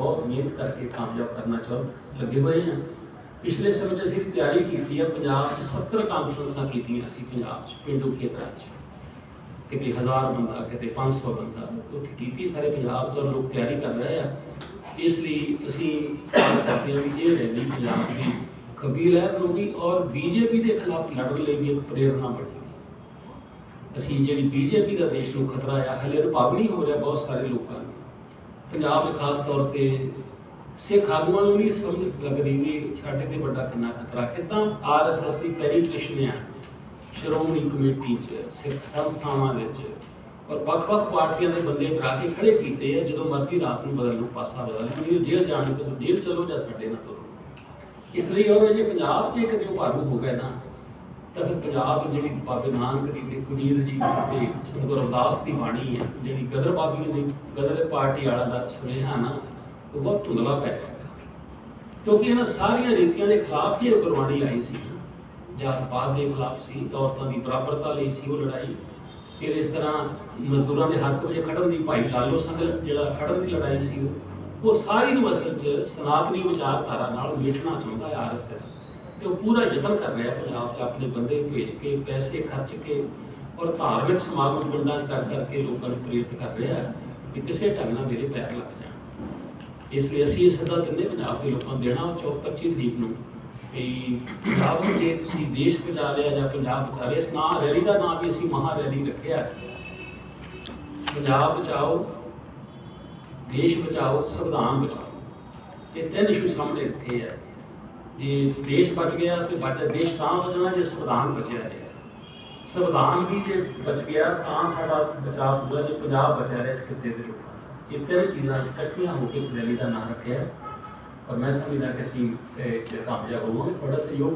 ਬਹੁਤ ਮਿਹਨਤ ਕਰਕੇ ਕਾਮਯਾਬ ਕਰਨਾ ਚਾਹ ਲੱਗੇ ਹੋਏ ਹਾਂ ਪਿਛਲੇ ਸਮੇਂ 'ਚ ਅਸੀਂ ਤਿਆਰੀ ਕੀਤੀ ਹੈ ਪੰਜਾਬ 'ਚ 70 ਕਾਨਫਰੰਸਾਂ ਕੀਤੀਆਂ ਅਸੀਂ ਪੰਜਾਬ 'ਚ ਪਿੰਡੂ ਖੇਤਰਾਂ 'ਚ ਕਿਤੇ 1000 ਬੰਦਾ ਕਿਤੇ 500 ਬੰਦਾ ਉੱਥੇ ਕੀਤੀ ਸਾਰੇ ਪੰਜਾਬ 'ਚ ਔਰ ਲੋਕ ਤਿਆਰੀ ਕਰ ਰਹੇ ਆ ਇਸ ਲਈ ਅਸੀਂ ਆਸ ਕਰਦੇ ਹਾਂ ਵੀ ਇਹ ਰੈਲੀ ਪੰਜਾਬ ਦੀ ਖਬੀਰ ਲਹਿਰ ਹੋਗੀ ਔਰ ਬੀਜੇਪੀ ਦੇ ਖਿਲਾਫ ਲੜਨ ਲਈ ਵੀ ਇੱਕ ਪ੍ਰੇਰਣਾ ਬਣੇਗੀ ਅਸੀਂ ਜਿਹੜੀ ਬੀਜੇਪੀ ਦਾ ਦੇਸ਼ ਨੂੰ ਖਤਰਾ ਆ ਹਲੇ ਅਨੁਭਵ ਨਹੀਂ ਹੋ ਰਿਹਾ ਬਹੁਤ ਸਾਰੇ ਲੋਕਾਂ ਨੂੰ ਪੰਜਾਬ ਦੇ ਖਾਸ ਤੌਰ ਤੇ ਸਿੱਖ ਆਗੂਆਂ ਨੂੰ ਨਹੀਂ ਸਮਝ ਲੱਗ ਰਹੀ ਵੀ ਸਾਡੇ ਤੇ ਵੱਡਾ ਕਿੰਨਾ ਖਤਰਾ। ਕਿਦਾਂ ਆਰਐਸਐਸ ਦੀ ਪੈਨੀਟ੍ਰੇਸ਼ਨ ਆ, ਸ਼੍ਰੋਮਣੀ ਕਮੇਟੀ ਚ, ਸਿੱਖ ਸੰਸਥਾਵਾਂ ਵਿੱਚ, ਔਰ ਵੱਖ-ਵੱਖ ਪਾਰਟੀਆਂ ਦੇ ਬੰਦੇ ਡਰਾ ਕੇ ਖੜੇ ਕੀਤੇ ਆ, ਜਦੋਂ ਮਰਜ਼ੀ ਰਾਤ ਨੂੰ ਬਦਲ ਨੂੰ ਪਾਸਾ ਬਦਲ ਨੂੰ ਇਹ ਜੇਲ੍ਹ ਜਾਣ ਨੂੰ ਜੇਲ੍ਹ ਚਲੋ ਜਾਂ ਸਾਡੇ ਨਾਲ ਤੁਰੋ। ਇਸ ਲਈ ਔਰ ਜੇ ਪੰਜਾਬ 'ਚ ਇੱਕ ਦਿਓ ਭਾਰੂ ਹੋ ਗਿਆ ਨਾ ਤਾਂ ਫਿਰ ਪੰਜਾਬ ਜਿਹੜੀ ਬਾਬੇ ਨਾਨਕ ਦੀ ਤੇ ਕੁਨੀਰ ਜੀ ਤੇ ਸ੍ਰੀ ਗੁਰੂ ਦੀ ਬਾਣੀ ਹੈ, ਜਿਹੜੀ ਗਦਰ ਬਾਬੀ ਦੀ ਗਦਰ ਪਾਰਟੀ ਵਾਲਾ ਦਾ ਸੁਨੇਹਾ ਨਾ, ਉਹ ਬਹੁਤ ਧੁੰਦਲਾ ਪੈ ਜਾਏਗਾ ਕਿਉਂਕਿ ਇਹਨਾਂ ਸਾਰੀਆਂ ਰੀਤੀਆਂ ਦੇ ਖਿਲਾਫ ਹੀ ਗੁਰਬਾਣੀ ਆਈ ਸੀ ਜਾਤ ਪਾਤ ਦੇ ਖਿਲਾਫ ਸੀ, ਔਰਤਾਂ ਦੀ ਬਰਾਬਰਤਾ ਲਈ ਸੀ ਉਹ ਲੜਾਈ, ਫਿਰ ਇਸ ਤਰ੍ਹਾਂ ਮਜ਼ਦੂਰਾਂ ਦੇ ਹੱਕ ਵਿੱਚ ਖੜਨ ਦੀ ਭਾਈ ਲਾਲੋ ਸੰਗ ਜਿਹੜਾ ਖੜਨ ਦੀ ਲੜਾਈ ਸੀ ਉਹ ਸਾਰੀ ਨੂੰ ਅਸਲ 'ਚ ਸਨਾਤਨੀ ਵਿਚਾਰਧਾਰਾ ਨਾਲ ਮੇਟਣਾ ਚਾਹੁੰਦਾ ਹੈ ਆਰਐਸਐਸ ਤੇ ਉਹ ਪੂਰਾ ਯਤਨ ਕਰ ਰਿਹਾ ਪੰਜਾਬ 'ਚ, ਆਪਣੇ ਬੰਦੇ ਭੇਜ ਕੇ, ਪੈਸੇ ਖਰਚ ਕੇ ਔਰ ਧਾਰਮਿਕ ਸਮਾਗਮ ਪਿੰਡਾਂ 'ਚ ਕਰ ਕਰਕੇ ਲੋਕਾਂ ਨੂੰ ਪ੍ਰੇਰਿਤ ਕਰ ਰਿਹਾ ਕਿ ਕਿਸੇ ਢੰਗ ਨਾਲ ਮੇਰੇ ਪੈਰ ਲੱਗ ਜਾਣ। ਇਸ ਲਈ ਅਸੀਂ ਇਹ ਸੱਦਾ ਦਿੰਦੇ ਪੰਜਾਬ ਦੇ ਲੋਕਾਂ ਨੂੰ ਦੇਣਾ 24 ਤਰੀਕ ਨੂੰ ਵੀ ਪੰਜਾਬ ਨੂੰ ਜੇ ਤੁਸੀਂ ਦੇਸ਼ ਬਚਾ ਲਿਆ ਜਾਂ ਪੰਜਾਬ ਬਚਾ ਲਿਆ, ਇਸ ਨਾਂ ਰੈਲੀ ਦਾ ਨਾਂ ਵੀ ਅਸੀਂ ਮਹਾ ਰੈਲੀ ਰੱਖਿਆ। ਪੰਜਾਬ ਬਚਾਓ, ਦੇਸ਼ ਬਚਾਓ, ਸੰਵਿਧਾਨ ਬਚਾਓ। ਇਹ ਤਿੰਨ ਇਸ਼ੂ ਸਾਹਮਣੇ ਰੱਖੇ ਆ। ਜੇ ਦੇਸ਼ ਬਚ ਗਿਆ ਤੇ ਬਚ ਦੇਸ਼ ਤਾਂ ਬਚਣਾ ਜੇ ਸੰਵਿਧਾਨ ਬਚਿਆ ਰਿਹਾ। ਸੰਵਿਧਾਨ ਵੀ ਜੇ ਬਚ ਗਿਆ ਤਾਂ ਸਾਡਾ ਬਚਾਅ ਪੂਰਾ ਜੇ ਪੰਜਾਬ ਬਚਿਆ ਰਿਹਾ ਇਸ ਖਿੱਤੇ ਦੇ ਲੋਕਾਂ ਇਹ ਤਿੰਨ ਚੀਜ਼ਾਂ ਇਕੱਠੀਆਂ ਹੋ ਕੇ ਇਸ ਰੈਲੀ ਦਾ ਨਾਮ ਰੱਖਿਆ ਔਰ ਮੈਂ ਸਮਝਦਾ ਕਿ ਅਸੀਂ ਕਾਮਯਾਬ ਹੋਵਾਂਗੇ। ਤੁਹਾਡਾ ਸਹਿਯੋਗ